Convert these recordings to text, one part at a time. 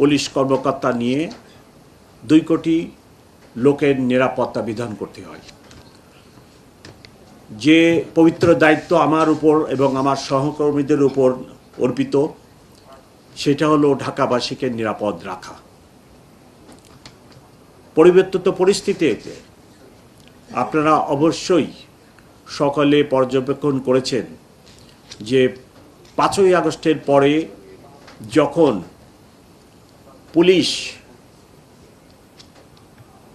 Police কর্মকর্তা নিয়ে দুই কোটি লোকের নিরাপত্তা বিধান করতে হয়। যে পবিত্র দায়িত্ব আমার উপর এবং আমার সহকর্মীদের উপর অর্পিত, সেটা হলো ঢাকাবাসীকে নিরাপদ রাখা। পরিবর্তিত পরিস্থিতিতে আপনারা অবশ্যই সকলে পর্যবেক্ষণ করেছেন যে পাঁচই আগস্টের পরে যখন পুলিশ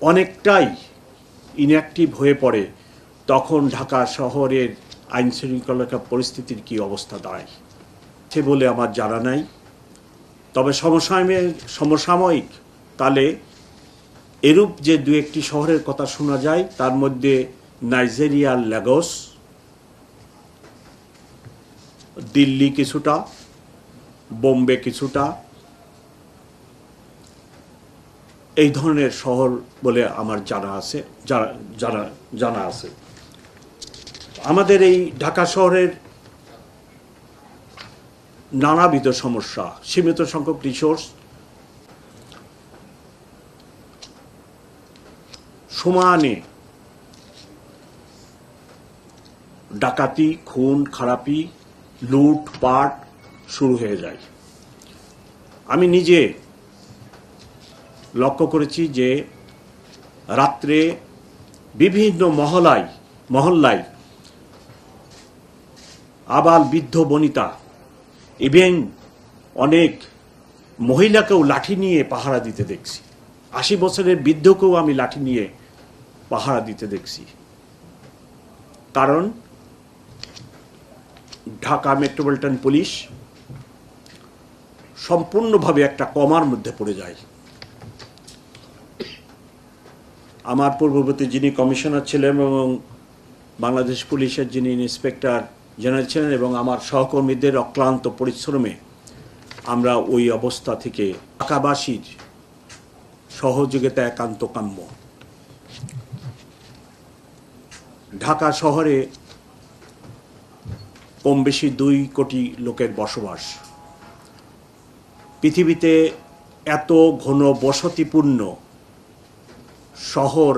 অনেকটাই ইনঅ্যাক্টিভ হয়ে পড়ে, তখন ঢাকা শহরের আইন শৃঙ্খলা পরিস্থিতির কি অবস্থা দাঁড়ায়? সে বলে আমার জানা নাই। তবে সমসাময়িক সমসাময়িক তাহলে এরূপ যে দু একটি শহরের কথা শোনা যায়, তার মধ্যে নাইজেরিয়ার ল্যাগোস, দিল্লি কিছুটা, বোম্বে কিছুটা এই ধরনের শহর বলে আমার জানা আছে, জানা জানা জানা আছে। আমাদের এই ঢাকা শহরের নানাবিধ সমস্যা, সীমিত সংখ্যক রিসোর্স সমানে ডাকাতি, খুন, খারাপি লুট পাট শুরু হয়ে যায়। আমি নিজে লক্ষ্য করেছি যে রাত্রে বিভিন্ন মহলায় মহল্লায় আবাল বৃদ্ধ বনিতা, ইভেন অনেক মহিলাকেও লাঠি নিয়ে পাহারা দিতে দেখছি। আশি বছরের বৃদ্ধকেও আমি লাঠি নিয়ে পাহারা দিতে দেখছি। কারণ ঢাকা মেট্রোপলিটন পুলিশ সম্পূর্ণভাবে একটা কমার মধ্যে পড়ে যায়। আমার পূর্ববর্তী যিনি কমিশনার ছিলেন এবং বাংলাদেশ পুলিশের যিনি ইন্সপেক্টর জেনারেল ছিলেন এবং আমার সহকর্মীদের অক্লান্ত পরিশ্রমে আমরা ওই অবস্থা থেকে ঢাকাবাসীর সহযোগিতা একান্ত কাম্য। ঢাকা শহরে কম বেশি দুই কোটি লোকের বসবাস। পৃথিবীতে এত ঘন বসতিপূর্ণ শহর